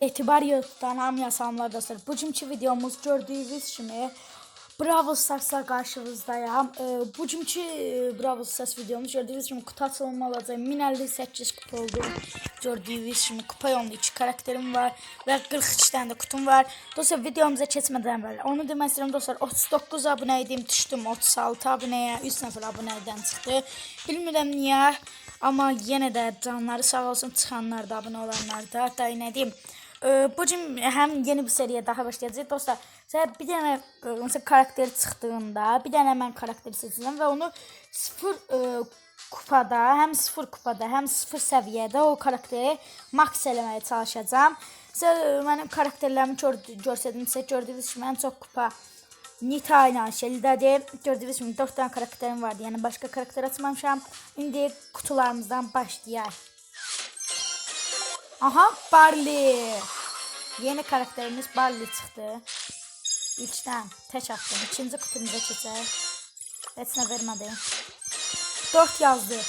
Etibar YouTube'dan hamıya salamlar dostlar. Bugünkü videomuz gördüğünüz kimi Bravo Stars'la karşınızdayım. Ee, bugünkü e, Bravo Stars videomuz gördüğünüz kimi kutu açılımı olacak. 1058 kupa oldu. Gördüğünüz kimi kupa yolunda 2 karakterim var ve 43 tane de kutum var. Dostlar videomuza geçmeden evvel onu demək istəyirəm dostlar 39 abunə idim düşdüm 36 abunəyə 3 nəfər abunədən çıxdı. Bilmirəm niyə amma yenə də canları sağ olsun çıxanlar da abunə olanlar da hatta nə deyim ee, bugün hem yeni bir seriye daha başlayacağız. Dostlar size bir tane mesela karakteri çıktığında bir tane hemen karakteri seçeceğim ve onu sıfır e, kupada hem sıfır kupada hem sıfır seviyede o karakteri max eləməyə çalışacağım. Size benim karakterlerimi gör, görsədim size gördüğünüz kimi en çok kupa Nita ile Shelly'de gördüğünüz gibi 4 tane karakterim vardı. Yani başka karakter açmamışam. Şimdi kutularımızdan başlayalım. Aha Barley. Yeni karakterimiz Barley çıktı. İlkdən tək attım. İkinci kutumuza keçək. Heç nə vermədi. 4 yazdı.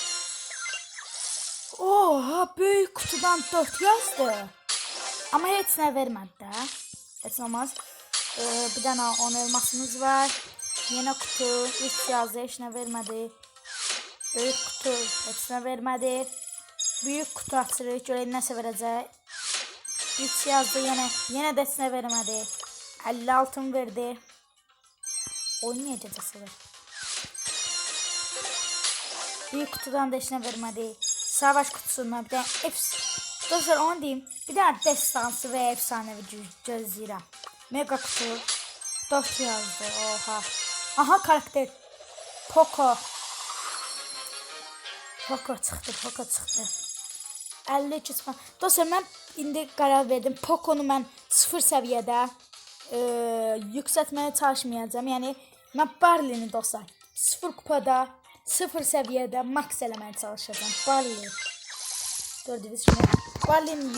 Oha, böyük kutudan 4 yazdı. Amma heç nə vermədi də. Heç olmaz. Ee, bir dənə 10 elmasımız var. Yeni kutu 3 yazdı, heç nə vermədi. Böyük kutu heç nə vermədi. Büyük kutu açılır. Görək nəsə verəcək. 3 yazdı yenə. Yenə də sinə vermədi. 50 altın verdi. Oynayacaq açılır. Büyük kutudan da işinə vermədi. Savaş kutusundan bir tane efs... Dostlar onu deyim. Bir tane destansı ve efsanevi gö- gözləyirəm. Mega kutu. 4 yazdı. Oha. Aha karakter. Poco. Poco çıxdı. Poco çıxdı. 52 falan. Dostlar mən indi qərar verdim. Poco'nu mən 0 səviyyədə e, yüksəltməyə çalışmayacağam. Yəni mən Barley'ni dostlar 0 kupada 0 səviyyədə max eləməyə çalışacağam. Barley. Gördüğünüz kimi Barley'ni.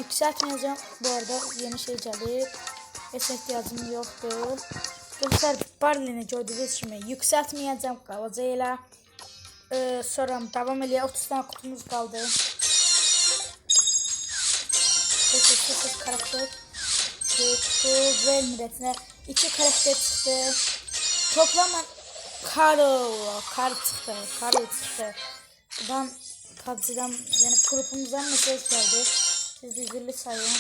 Bu arada yeni şey geldi. Heç ihtiyacım yoktur. Dostlar Barley'ni gördüğünüz kimi yükseltmeyeceğim. Qalacaq elə. Ee, sonra devam edelim. 30 tane kutumuz kaldı. Sıfır karakter çıktı ve milletine iki karakter çıktı. Toplaman Karl, Karl çıktı, Karl çıktı. Buradan PUBG'den yani grubumuzdan mesaj geldi. Siz zilli sayın.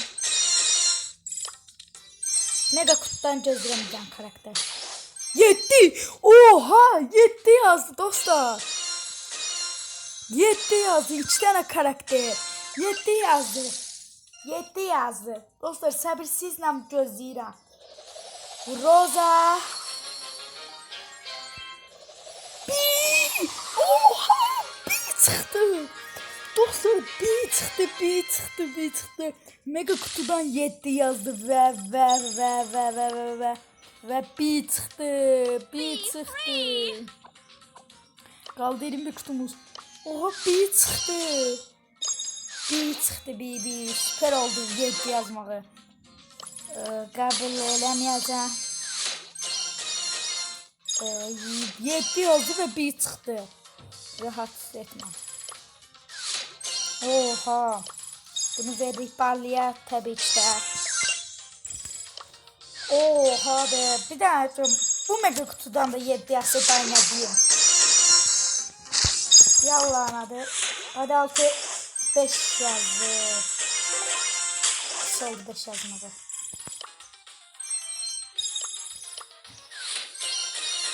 Mega kutudan gözlemeyeceğim karakter. Yetti! Oha! Yetti yazdı dostlar. Yetti yazdı. İki tane karakter. Yetti yazdı. Yetti yazdı. Dostlar səbirsizlə gözləyirəm. Roza. Bi! Oha! Bi çıxdı. Dostlar bi çıxdı, bi çıxdı, bi çıxdı. Mega kutudan 7 yazdı və və və və və və və və bi çıxdı, bi çıxdı. Qaldı 21 kutumuz. Oha bi çıxdı. Bir çıxdı bir süper oldu 7 yazmağı. Ee, qəbul eləməyəcəm. Ee, 7 oldu və bir çıxdı. Rahat etmə. Oha. Bunu verdik Barley'e tabii ki. Oha be. Bir daha bu mega kutudan da 7 yazsa ben ne diyeyim. Yallah hadi. Hadi altı 5 yazdı. Kısa oldu 5 yazmadı.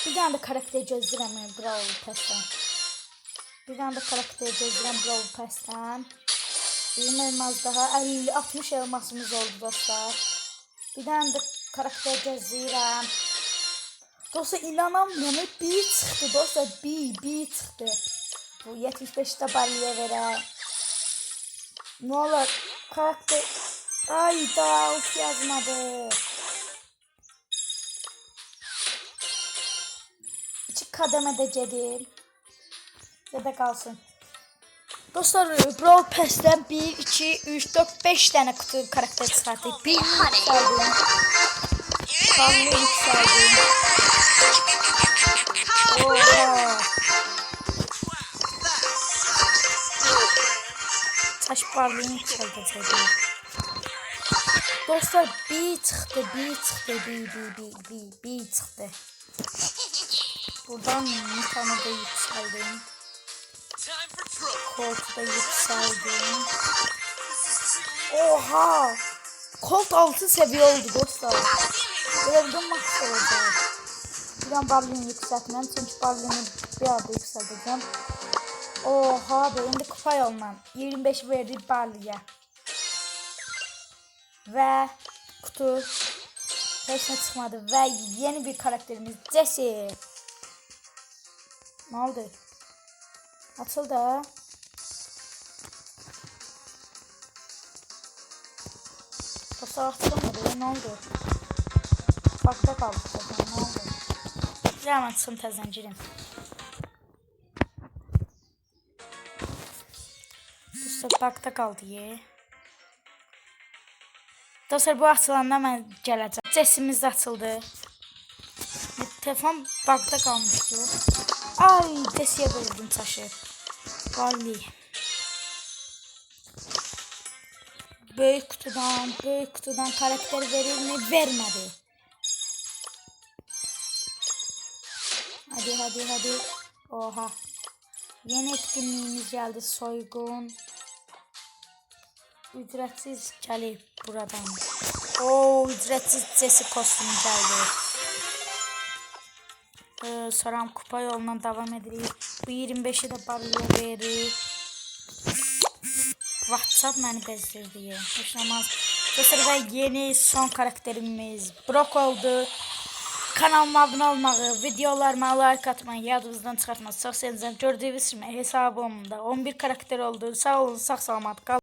Bir tane de karakter gözləyirəm Brawl Pass'ten. Bir tane de karakter gözləyirəm Brawl Pass'ten. 20 elmas daha 50 60 elmasımız oldu dostlar. Bir tane de karakter gözləyirəm. Dostlar inanamıyorum. Bir çıktı dostlar. Bir, bir çıktı. Bu 75'te balya verə. Ne olur karakter. Ay da of yazmadı. İki kademede. Ya da kalsın. Dostlar Brawl Pass'ten 1, 2, 3, 4, 5 tane kutu karakter çıkarttık. 1 yükseldim. Kanlı yükseldim. varlığını kısaltacağım. Dostlar bir çıktı, bir çıktı, bir, bir, bir, bir, bir çıktı. Buradan Nitan'a da yükseldim. Koltu'da yükseldim. Oha! Kolt altı seviye oldu dostlar. Böyle bir dönmek olacak. Bir an Barlin'i yükseltmem çünkü Barlin'i bir anda yükselteceğim. Oha be indi kupa yolla. 25 verdi barlığa. Ve kutu Heç nə çıxmadı və yeni bir karakterimiz Jesse. Ne oldu? Açıldı. Dostlar açılmadı. Ne oldu? Bakta kaldık zaten. Ne oldu? Hemen çıxım təzən bakta qaldı. Dostlar bu açılanda mən gələcəm. Cəsimiz də açıldı. Telefon bakta qalmışdı. Ay, Cəsiyə vurdum çaşı. Valli. Böyük kutudan, böyük kutudan karakter verir mi? Vermedi. Hadi hadi hadi. Oha. Yeni etkinliğimiz geldi soygun. Ücretsiz gelip buradan. Oo ücretsiz sesi kostümü geldi. Ee, Saram kupa yoluna devam edirik. Bu 25'i de barıya verir. WhatsApp məni bezdirdi. Yaşamaz. Dostlar və yeni son karakterimiz Brock oldu. Kanalıma abunə olmağı, videolarıma like atmayı yadınızdan çıxartmayı sevinəcəm. Gördüyünüz kimi hesabımda 11 karakter oldu. Sağ olun, sağ salamat qalın.